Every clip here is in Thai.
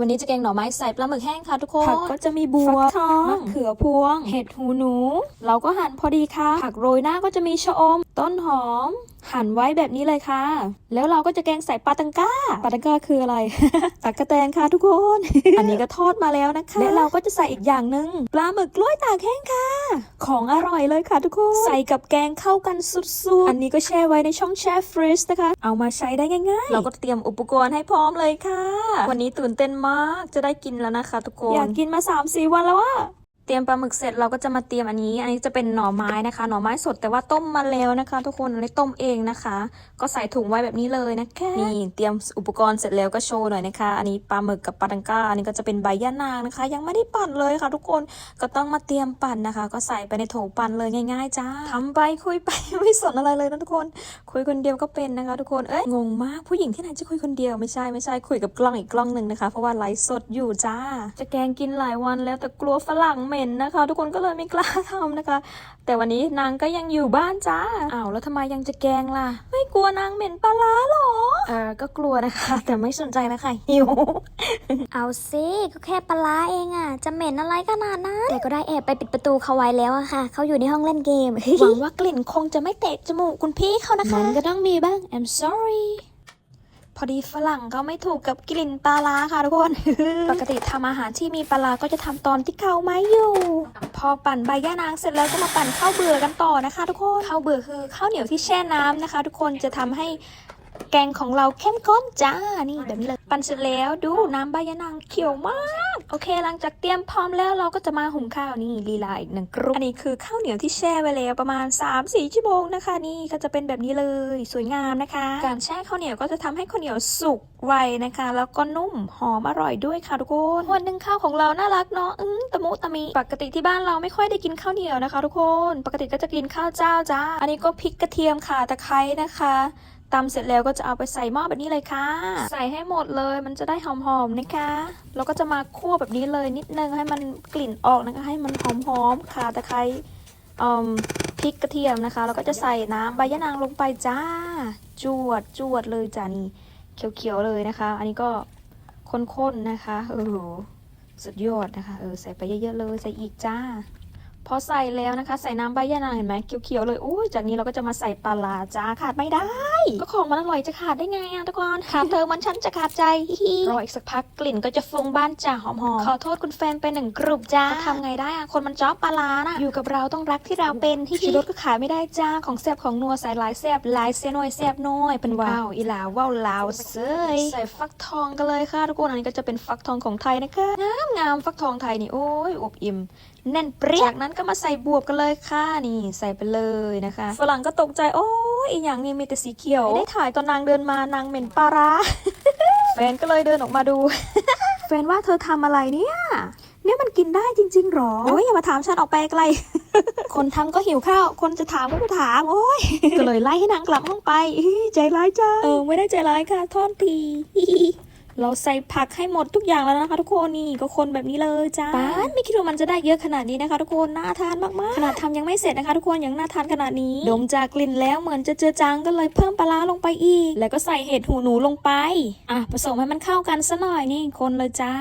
วันนี้จะแกงหน่อไม้ใส่ปลาหมึกแห้งค่ะทุกคน ผักก็จะมีบัวฟักทองมะเขือพวง เห็ดหูหนู เราก็หั่นพอดีค่ะ ผักโรยหน้าก็จะมีชะอม ต้นหอมหั่นไว้แบบนี้เลยค่ะ แล้วเราก็จะแกงใส่ปลาตังก้าปลาตังก้าคืออะไร ตักกะแตนค่ะทุกคน อันนี้ก็ทอดมาแล้วนะคะ และเราก็จะใส่อีกอย่างหนึ่งปลาหมึกกล้วยตากแห้งค่ะ ของอร่อยเลยค่ะทุกคน ใส่กับแกงเข้ากันสุดๆ อันนี้ก็แช่ไว้ในช่องแช่ฟรีซนะคะ เอามาใช้ได้ง่ายๆ เราก็เตรียมอุปกรณ์ให้พร้อมเลยค่ะ วันนี้ตื่นเต้นมากจะได้กินแล้วนะคะ ทุกคน อยากกินมา3ามสี่วันแล้วอะ เตรียมปลาหมึกเสร็จเราก็จะมาเตรียมอันนี้ อันนี้จะเป็นหน่อไม้นะคะ หน่อไม้สดแต่ว่าต้มมาแล้วนะคะ ทุกคนอันนี้ต้มเองนะคะ ก็ใส่ถุงไว้แบบนี้เลยนะคะนี่เตรียมอุปกรณ์เสร็จแล้วก็โชว์หน่อยนะคะ อันนี้ปลาหมึกกับปลาดังก้า อันนี้ก็จะเป็นใบย่านางนะคะ ยังไม่ได้ปั่นเลยค่ะ ทุกคนก็ต้องมาเตรียมปั่นนะคะ ก็ใส่ไปในโถปั่นเลยง่าย ๆ จ้าทำไปคุยไปไม่สนอะไรเลยนะทุกคน คุยคนเดียวก็เป็นนะคะ ทุกคนเอ้ยงงมากผู้หญิงที่ไหนจะคุยคนเดียวไม่ใช่ไม่ใช่คุยกับกล้องอีกกล้องหนึ่งนะคะ เพราะว่าไลฟ์สดอยู่จ้า จะแกงกินหลายวันแล้วแต่กลัวฝรั่งเหม็นนะคะ ทุกคนก็เลยไม่กล้าทำนะคะ แต่วันนี้นางก็ยังอยู่บ้านจ้าอ้าวแล้วทำไมยังจะแกงล่ะ ไม่กลัวนางเหม็นปลาร้าหรอเออก็กลัวนะคะ แต่ไม่สนใจนะคะหิวเอาสิก็แค่ปลาร้าเองอะจะเหม็นอะไรขนาดนั้นแต่ก็ได้แอบไปปิดประตูเขาไว้แล้วอะค่ะเขาอยู่ในห้องเล่นเกมหวังว่ากลิ่นคงจะไม่เตะจมูกคุณพี่เขานะคะมันก็ต้องมีบ้าง I'm sorry พอดีฝรั่งก็ไม่ถูกกับกลิ่นปลาร้าค่ะทุกคน ปกติทำอาหารที่มีปลาร้าก็จะทำตอนที่เขาไม่อยู่ พอปั่นใบย่านางเสร็จแล้วก็มาปั่นข้าวเบื่อกันต่อนะคะ ทุกคนข้าวเบื่อคือข้าวเหนียวที่แช่น้ำนะคะ ทุกคนจะทำให้ แกงของเราเข้มข้นจ้า นี่แบบนี้เลย ปั่นเสร็จแล้วดูน้ำใบยะนางเขียวมาก โอเคหลังจากเตรียมพร้อมแล้วเราก็จะมาหุงข้าวนี่ลีลาอีกหนึ่งกรุ๊ปอันนี้คือข้าวเหนียวที่แช่ไว้แล้วประมาณ 3-4ชั่วโมงนะคะ นี่ก็จะเป็นแบบนี้เลยสวยงามนะคะ การแช่ข้าวเหนียวก็จะทำให้ข้าวเหนียวสุกไวนะคะ แล้วก็นุ่มหอมอร่อยด้วยค่ะทุกคนวันหนึ่งข้าวของเราน่ารักเนาะอืมตะมุตะมีปกติที่บ้านเราไม่ค่อยได้กินข้าวเหนียวนะคะ ทุกคน ปกติก็จะกินข้าวเจ้าจ้าอันนี้ก็พริกกระเทียมค่ะตะไคร้นะคะ ตำเสร็จแล้วก็จะเอาไปใส่หม้อแบบนี้เลยค่ะ ใส่ให้หมดเลยมันจะได้หอมๆนะคะแล้วก็จะมาคั่วแบบนี้เลยนิดนึงให้มันกลิ่นออกนะคะ ให้มันหอมๆค่ะตะไคร้อืมพริกกระเทียมนะคะ แล้วก็จะใส่น้ำใบยะนางลงไปจ้า จวดจวดเลยจ้านี่เขียวๆเลยนะคะ อันนี้ก็ข้นๆนะคะเออสุดยอดนะคะเออใส่ไปเยอะๆเลยใส่อีกจ้า พอใส่แล้วนะคะ ใส่น้ำใบยะนางเห็นไหมเขียวๆเลยอุ้ยจากนี้เราก็จะมาใส่ปลาร้าจ้าขาดไม่ได้ ก็ของมันอร่อยจะขาดได้ไงอะทุกคนขาดเธอมันฉันจะขาดใจฮิรออีกสักพักกลิ่นก็จะฟุ้งบ้านจ้าหอมๆขอโทษคุณแฟนไปหนึ่งกลุ่มจ้าทำไงได้อะคนมันจ๊อบปลาร้าน่ะอยู่กับเราต้องรักที่เราเป็นที่ชูรสก็ขายไม่ได้จ้าของแซ่บของนัวใส่หลายแซ่บหลายเสียหน่อยแซ่บน้อยเป็นว้าวอีหลาว้าวลาวเซยใส่ฟักทองกันเลยค่ะทุกคนอันนี้ก็จะเป็นฟักทองของไทยนะคะงามงามๆฟักทองไทยนี่โอ้ยอบอิ่มแน่นเปรี้ยจากนั้นก็มาใส่บวบกันเลยค่ะนี่ใส่ไปเลยนะคะฝรั่งก็ตกใจโอ้ ยอีกอย่างนี้มีแต่สีเขียวไม่ได้ถ่ายตอนนางเดินมานางเหม็นปลาร้าแฟนก็เลยเดินออกมาดู แฟนว่าเธอทำอะไรเนี่ย เนี่ยมันกินได้จริงๆหรอโอ้ยอย่ามาถามฉันออกไปไกล คนทำก็หิวข้าว คนจะถามก็ไม่ถาม โอ้ย ก็เลยไล่ให้นางกลับห้องไปอี้ใจร้ายจ้าเออไม่ได้ใจร้ายค่ะโทษที เราใส่ผักให้หมดทุกอย่างแล้วนะคะ ทุกคนนี่ก็คนแบบนี้เลยจ้าป้านไม่คิดว่ามันจะได้เยอะขนาดนี้นะคะ ทุกคนน่าทานมากๆขนาดทำยังไม่เสร็จนะคะ ทุกคนยังน่าทานขนาดนี้ดมจากกลิ่นแล้วเหมือนจะเจือจางก็เลยเพิ่มปลาร้าลงไปอีก แล้วก็ใส่เห็ดหูหนูลงไปอะผสมให้มันเข้ากันซะหน่อยนี่คนเลยจ้า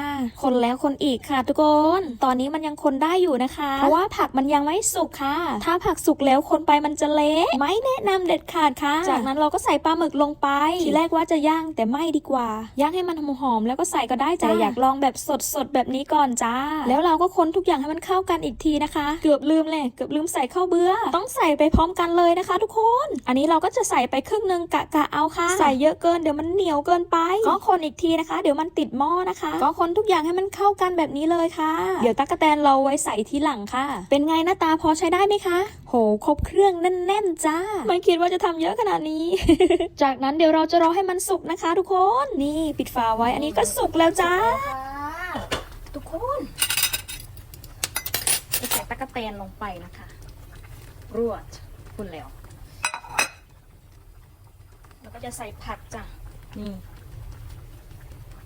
คนแล้วคนอีกค่ะทุกคน ตอนนี้มันยังคนได้อยู่นะคะ เพราะว่าผักมันยังไม่สุกค่ะ ถ้าผักสุกแล้วคนไปมันจะเละไม่แนะนำเด็ดขาดค่ะ จากนั้นเราก็ใส่ปลาหมึกลงไป ทีแรกว่าจะย่างแต่ไม่ดีกว่าย่างให้มันหอมๆแล้วก็ใส่ก็ได้จ้าอยากลองแบบสดๆแบบนี้ก่อนจ้า แล้วเราก็คนทุกอย่างให้มันเข้ากันอีกทีนะคะ เกือบลืมเลยเกือบลืมใส่ข้าวเบื่อต้องใส่ไปพร้อมกันเลยนะคะ ทุกคน อันนี้เราก็จะใส่ไปครึ่งหนึงกะกะเอาค่ะ ใส่เยอะเกินเดี๋ยวมันเหนียวเกินไปก็คนอีกทีนะคะ เดี๋ยวมันติดหม้อนะคะ ก็คนทุกอย่างให้มันเข้ากันแบบนี้เลยค่ะ เดี๋ยวตั๊กแตนเราไว้ใส่ทีหลังค่ะ เป็นไงหน้าตาพอใช้ได้ไหมคะ โหครบเครื่องแน่นๆจ้าไม่คิดว่าจะทำเยอะขนาดนี้ จากนั้นเดี๋ยวเราจะรอให้มันสุกนะคะ ทุกคน นี่ปิดฝาไว้ อันนี้ก็สุกแล้วจ้า ทุกคนใส่ตะกะแตนลงไปนะคะ รวดคุณแล้ว แล้วก็จะใส่ผักจ้ะ นี่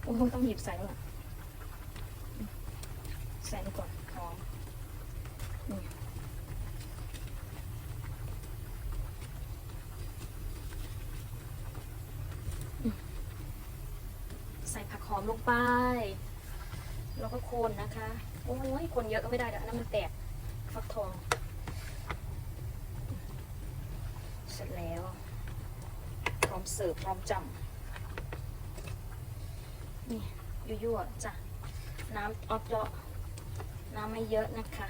โอ้ต้องหยิบใส่แล้วล่ะใส่ไปก่อนหอมนี่ อมใส่ผักหอมลงไป แล้วก็โคนนะคะ โอ้ยคนเยอะก็ไม่ได้เดี๋ยวอันนั้นมันแตกฟักทองเสร็จแล้วพร้อมเสิร์ฟพร้อมจำนี่ยั่วๆจ้ะน้ำออดเจาะน้ำไม่เยอะนะคะ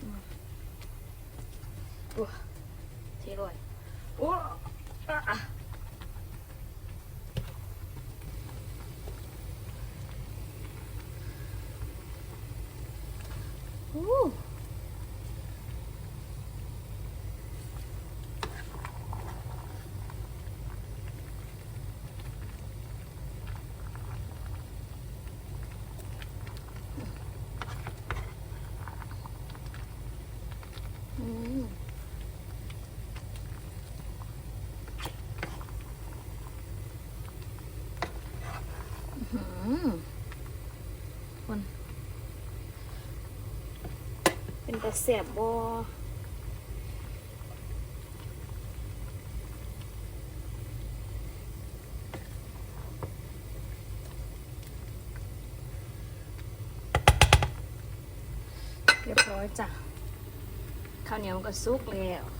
อืมอู้เทีรวยโอ้อะอะ อู้ เป็นตะเสียบบอเรียบร้อยจ้ะข้าวเหนียวก็สุกแล้ว